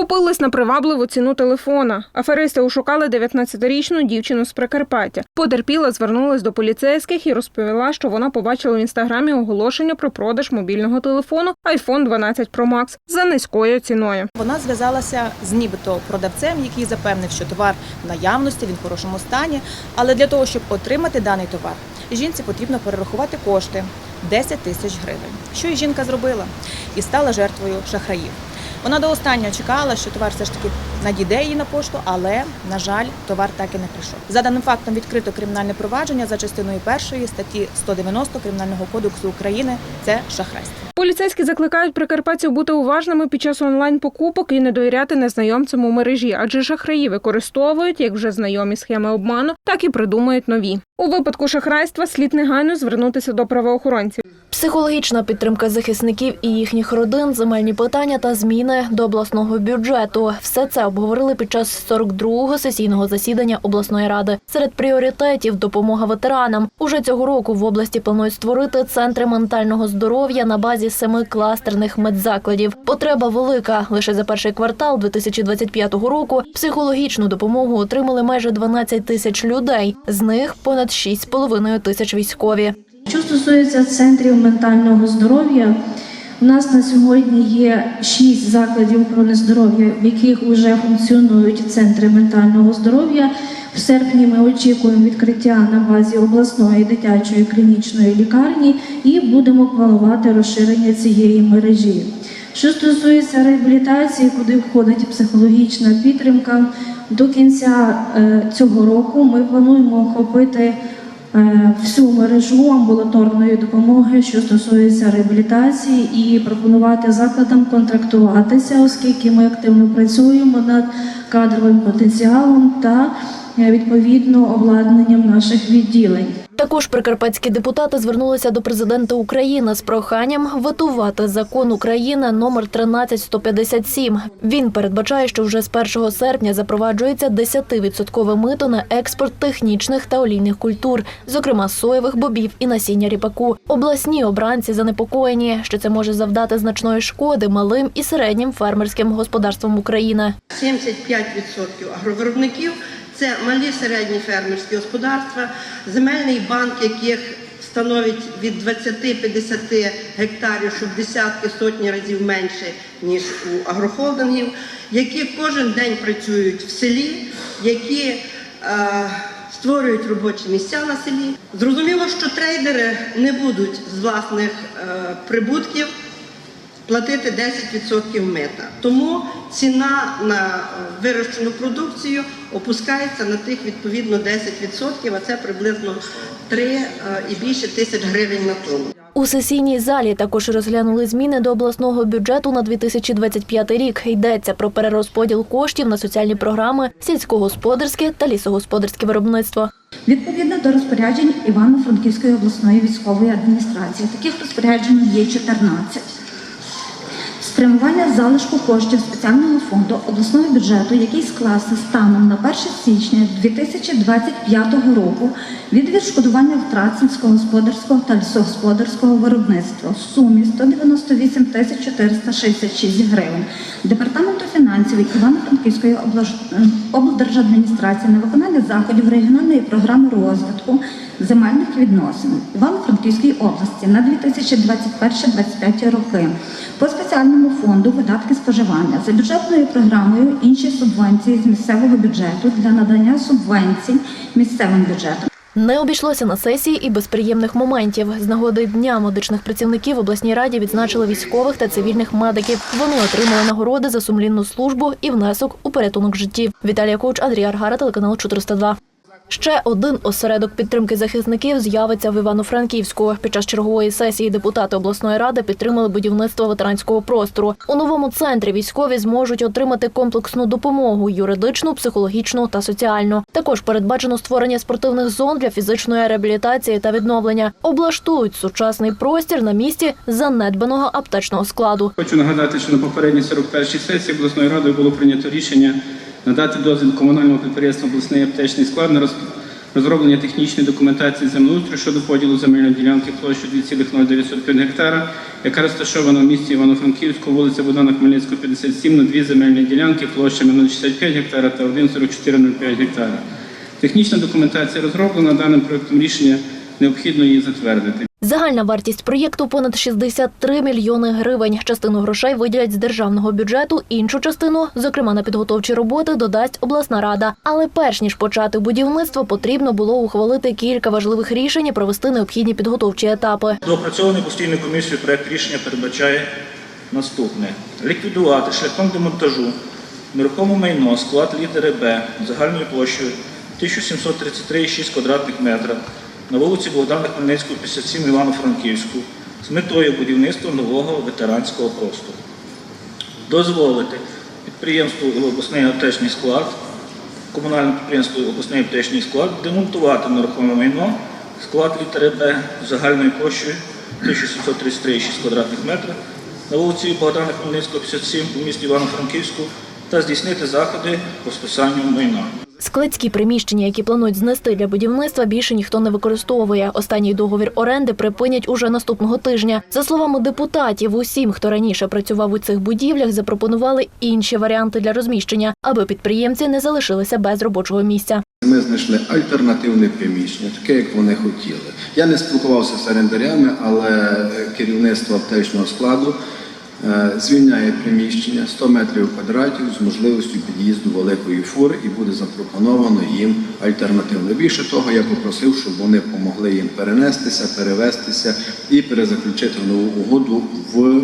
Купились на привабливу ціну телефона. Аферисти ушукали 19-річну дівчину з Прикарпаття. Потерпіла звернулась до поліцейських і розповіла, що вона побачила в інстаграмі оголошення про продаж мобільного телефону iPhone 12 Pro Max за низькою ціною. Вона зв'язалася з нібито продавцем, який запевнив, що товар в наявності, він в хорошому стані. Але для того, щоб отримати даний товар, жінці потрібно перерахувати кошти 10 тисяч гривень. Що і жінка зробила? І стала жертвою шахраїв. Вона до останнього чекала, що товар все ж таки надійде їй на пошту, але на жаль, товар так і не прийшов. За даним фактом відкрито кримінальне провадження за частиною першої статті 190 Кримінального кодексу України. Це шахрайство. Поліцейські закликають прикарпатців бути уважними під час онлайн-покупок і не довіряти незнайомцям у мережі, адже шахраї використовують як вже знайомі схеми обману, так і придумують нові. У випадку шахрайства слід негайно звернутися до правоохоронців. Психологічна підтримка захисників і їхніх родин, земельні питання та зміни до обласного бюджету. Все це обговорили під час 42-го сесійного засідання обласної ради. Серед пріоритетів допомога ветеранам. Уже цього року в області планують створити центри ментального здоров'я на базі семи кластерних медзакладів. Потреба велика. Лише за перший квартал 2025 року психологічну допомогу отримали майже 12 тисяч людей. З них понад 6,5 тисяч військові. Що стосується центрів ментального здоров'я, у нас на сьогодні є шість закладів охорони здоров'я, в яких вже функціонують центри ментального здоров'я. В серпні ми очікуємо відкриття на базі обласної дитячої клінічної лікарні і будемо планувати розширення цієї мережі. Що стосується реабілітації, куди входить психологічна підтримка, до кінця е, цього року ми плануємо охопити всю мережу амбулаторної допомоги, що стосується реабілітації, і пропонувати закладам контрактуватися, оскільки ми активно працюємо над кадровим потенціалом та е, відповідно обладнанням наших відділень. Також прикарпатські депутати звернулися до президента України з проханням ветувати закон України номер 13157. Він передбачає, що вже з 1 серпня запроваджується 10% мито на експорт технічних та олійних культур, зокрема соєвих бобів і насіння ріпаку. Обласні обранці занепокоєні, що це може завдати значної шкоди малим і середнім фермерським господарствам України. 75% агровиробників це малі середні фермерські господарства, земельний банк, яких становить від 20-50 гектарів, що десятки сотні разів менше, ніж у агрохолдингів, які кожен день працюють в селі, які е, створюють робочі місця на селі. Зрозуміло, що трейдери не будуть з власних е, прибутків платити 10% мита. Тому ціна на е, вирощену продукцію опускається на тих відповідно 10%, а це приблизно 3 е, і більше тисяч гривень на тонну. У сесійній залі також розглянули зміни до обласного бюджету на 2025 рік. Йдеться про перерозподіл коштів на соціальні програми, сільськогосподарське та лісогосподарське виробництво. Відповідно до розпоряджень Івано-Франківської обласної військової адміністрації, таких розпоряджень є 14. Спрямування залишку коштів спеціального фонду обласного бюджету, який склався станом на 1 січня 2025 року від відшкодування втрат сільськогосподарського та лісогосподарського виробництва в сумі 198 тисяч 466 гривень. Департаменту фінансів Івано-Франківської облаж- облдержадміністрації на виконання заходів регіональної програми розвитку земельних відносин Івано-Франківській області на 2021-2025 роки по спеціальному фонду видатки споживання за бюджетною програмою інші субвенції з місцевого бюджету для надання субвенцій місцевим бюджетам. Не обійшлося на сесії і без приємних моментів. З нагоди дня медичних працівників в обласній раді відзначили військових та цивільних медиків. Вони отримали нагороди за сумлінну службу і внесок у порятунок життів. Віталія Коуч, Андрій Аргара, телеканал 402. Ще один осередок підтримки захисників з'явиться в Івано-Франківську. Під час чергової сесії депутати обласної ради підтримали будівництво ветеранського простору. У новому центрі військові зможуть отримати комплексну допомогу юридичну, психологічну та соціальну. Також передбачено створення спортивних зон для фізичної реабілітації та відновлення. Облаштують сучасний простір на місці занедбаного аптечного складу. Хочу нагадати, що на попередній 41-й сесії обласної ради було прийнято рішення надати дозвіл комунальному підприємству обласний аптечний склад на розроблення технічної документації землеустрою щодо поділу земельної ділянки площею 2,09 гектара, яка розташована в місті Івано-Франківську, вулиця Богдана Хмельницького, 57, на дві земельні ділянки площами 0,65 гектара та 1,4405 гектара. Технічна документація розроблена даним проектом рішення необхідно її затвердити. Загальна вартість проєкту понад 63 мільйони гривень. Частину грошей виділять з державного бюджету, іншу частину, зокрема на підготовчі роботи, додасть обласна рада. Але перш ніж почати будівництво, потрібно було ухвалити кілька важливих рішень і провести необхідні підготовчі етапи. Доопрацьований постійною комісією проект рішення передбачає наступне: ліквідувати шляхом демонтажу нерухоме майно, склад літери Б загальною площею 1733,6 квадратних метра на вулиці Богдана Хмельницького, 57 Івано-Франківську з метою будівництва нового ветеранського простору. Дозволити підприємству обласний аптечний склад, комунальному підприємству обласний аптечний склад демонтувати нерухоме майно, склад літери Б загальною площею 1733,6 квадратних метрів на вулиці Богдана Хмельницького, 57 у місті Івано-Франківську та здійснити заходи по списанню майна. Складські приміщення, які планують знести для будівництва, більше ніхто не використовує. Останній договір оренди припинять уже наступного тижня. За словами депутатів, усім, хто раніше працював у цих будівлях, запропонували інші варіанти для розміщення, аби підприємці не залишилися без робочого місця. Ми знайшли альтернативне приміщення, таке, як вони хотіли. Я не спілкувався з орендарями, але керівництво аптечного складу звільняє приміщення 100 метрів квадратів з можливістю під'їзду великої фури і буде запропоновано їм альтернативне. Більше того, я попросив, щоб вони допомогли їм перенестися, перевестися і перезаключити нову угоду в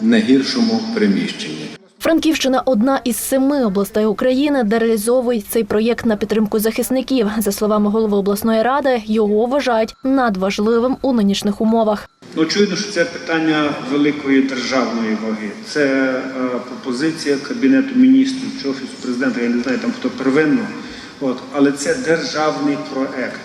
негіршому приміщенні. Франківщина одна із семи областей України, де реалізовують цей проєкт на підтримку захисників. За словами голови обласної ради, його вважають надважливим у нинішніх умовах. Ну, очевидно, що це питання великої державної ваги. Це е, пропозиція Кабінету міністрів чи Офісу президента, я не знаю там хто первинно. От, але це державний проект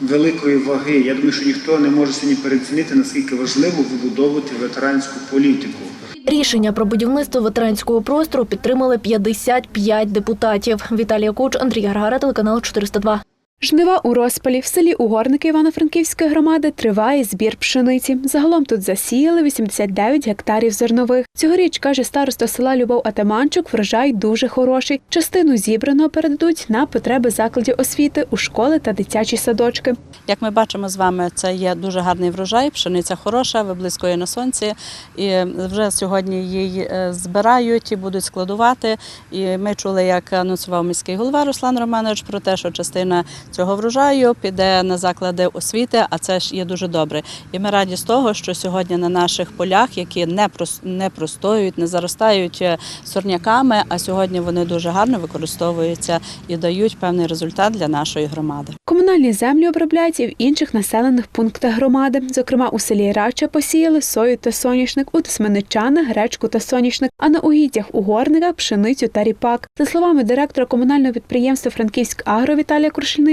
великої ваги. Я думаю, що ніхто не може сьогодні переоцінити, наскільки важливо вибудовувати ветеранську політику. Рішення про будівництво ветеранського простору підтримали 55 депутатів. Віталія Куч, Андрій Гаргара, телеканал 402. Жнива у розпалі в селі Угорники Івано-Франківської громади триває збір пшениці. Загалом тут засіяли 89 гектарів зернових. Цьогоріч, каже староста села Любов Атаманчук, врожай дуже хороший. Частину зібраного передадуть на потреби закладів освіти у школи та дитячі садочки. Як ми бачимо з вами, це є дуже гарний врожай, пшениця хороша, виблискує на сонці. І вже сьогодні її е, збирають і будуть складувати. І ми чули, як анонсував міський голова Руслан Романович про те, що частина цього врожаю піде на заклади освіти, а це ж є дуже добре. І ми раді з того, що сьогодні на наших полях, які не не простоюють, не заростають е, сорняками, а сьогодні вони дуже гарно використовуються і дають певний результат для нашої громади. Комунальні землі обробляють і в інших населених пунктах громади. Зокрема, у селі Рача посіяли сою та соняшник, у Тисменичанах гречку та соняшник, а на угіддях у горниках пшеницю та ріпак. За словами директора комунального підприємства Франківськ Агро Віталія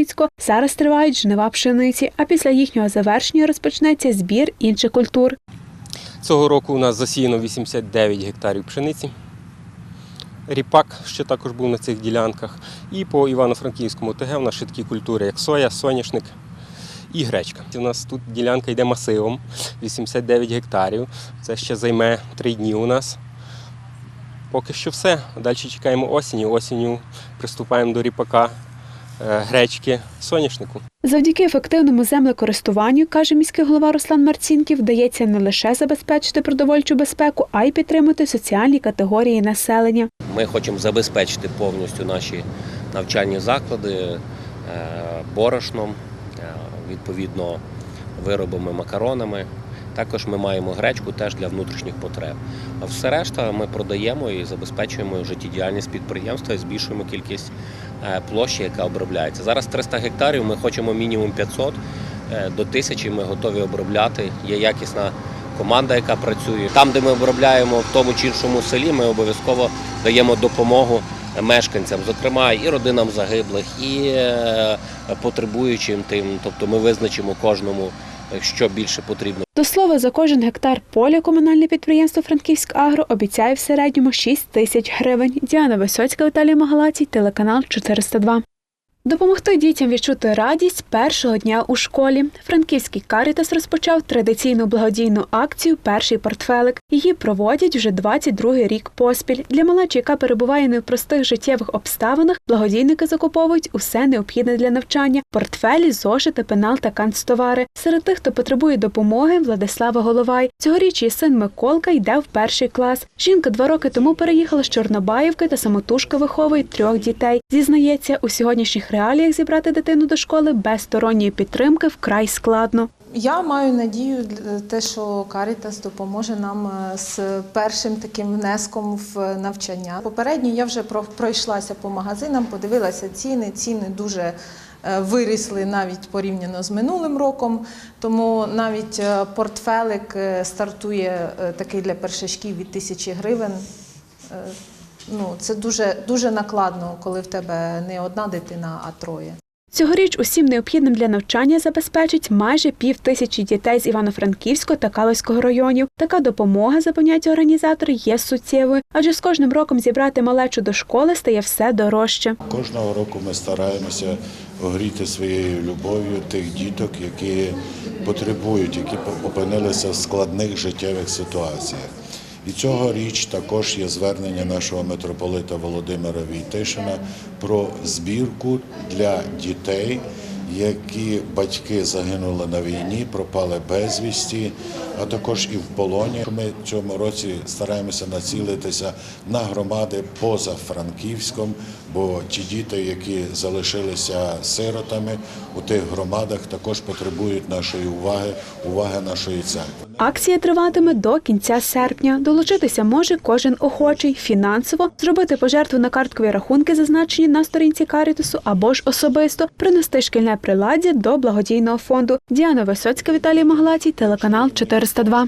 Крушельницького, зараз тривають жнива пшениці, а після їхнього завершення розпочнеться збір інших культур. Цього року у нас засіяно 89 гектарів пшениці. Ріпак ще також був на цих ділянках. І по Івано-Франківському ТГ у нас ще такі культури, як соя, соняшник і гречка. У нас тут ділянка йде масивом 89 гектарів. Це ще займе 3 дні у нас. Поки що все. Далі чекаємо осені. Осінню приступаємо до ріпака, гречки, соняшнику. Завдяки ефективному землекористуванню, каже міський голова Руслан Марцінків, вдається не лише забезпечити продовольчу безпеку, а й підтримати соціальні категорії населення. Ми хочемо забезпечити повністю наші навчальні заклади е, борошном, е, відповідно виробами макаронами. Також ми маємо гречку теж для внутрішніх потреб. А все решта ми продаємо і забезпечуємо життєдіяльність підприємства і збільшуємо кількість е, площі, яка обробляється. Зараз 300 гектарів, ми хочемо мінімум 500 е, до 1000 ми готові обробляти. Є якісна команда, яка працює. Там, де ми обробляємо в тому чи іншому селі, ми обов'язково даємо допомогу мешканцям, зокрема і родинам загиблих, і е, потребуючим тим. Тобто ми визначимо кожному, е, що більше потрібно. До слова, за кожен гектар поля комунальне підприємство Франківськ Агро обіцяє в середньому 6 тисяч гривень. Діана Висоцька, Віталій Магалацій, телеканал 402. Допомогти дітям відчути радість першого дня у школі. Франківський Карітас розпочав традиційну благодійну акцію Перший портфелик. Її проводять вже 22-й рік поспіль. Для малечі, яка перебуває не в простих життєвих обставинах, благодійники закуповують усе необхідне для навчання: портфелі, зошити, пенал та канцтовари. Серед тих, хто потребує допомоги, Владислава Головай. Цьогоріч її син Миколка йде в перший клас. Жінка два роки тому переїхала з Чорнобаївки та самотужки виховує трьох дітей. Зізнається, у сьогоднішніх реаліях зібрати дитину до школи без сторонньої підтримки вкрай складно. Я маю надію те, що Карітас допоможе нам е, з першим таким внеском в навчання. Попередньо я вже про- пройшлася по магазинам, подивилася ціни. Ціни дуже е, вирісли навіть порівняно з минулим роком. Тому навіть е, портфелик стартує такий для першачків від тисячі гривень. Ну, це дуже, дуже накладно, коли в тебе не одна дитина, а троє. Цьогоріч усім необхідним для навчання забезпечить майже пів тисячі дітей з Івано-Франківського та Калузького районів. Така допомога, запевняють організатори, є суттєвою, адже з кожним роком зібрати малечу до школи стає все дорожче. Кожного року ми стараємося огріти своєю любов'ю тих діток, які потребують, які опинилися в складних життєвих ситуаціях. І цьогоріч також є звернення нашого митрополита Володимира Війтишина про збірку для дітей, які батьки загинули на війні, пропали безвісті, а також і в полоні. Ми в цьому році стараємося націлитися на громади поза Франківськом, бо ті діти, які залишилися сиротами у тих громадах, також потребують нашої уваги, уваги нашої церкви. Акція триватиме до кінця серпня. Долучитися може кожен охочий фінансово, зробити пожертву на карткові рахунки, зазначені на сторінці Карітусу, або ж особисто принести шкільне приладдя до благодійного фонду. Діана Висоцька, Віталій Маглатій, телеканал 402.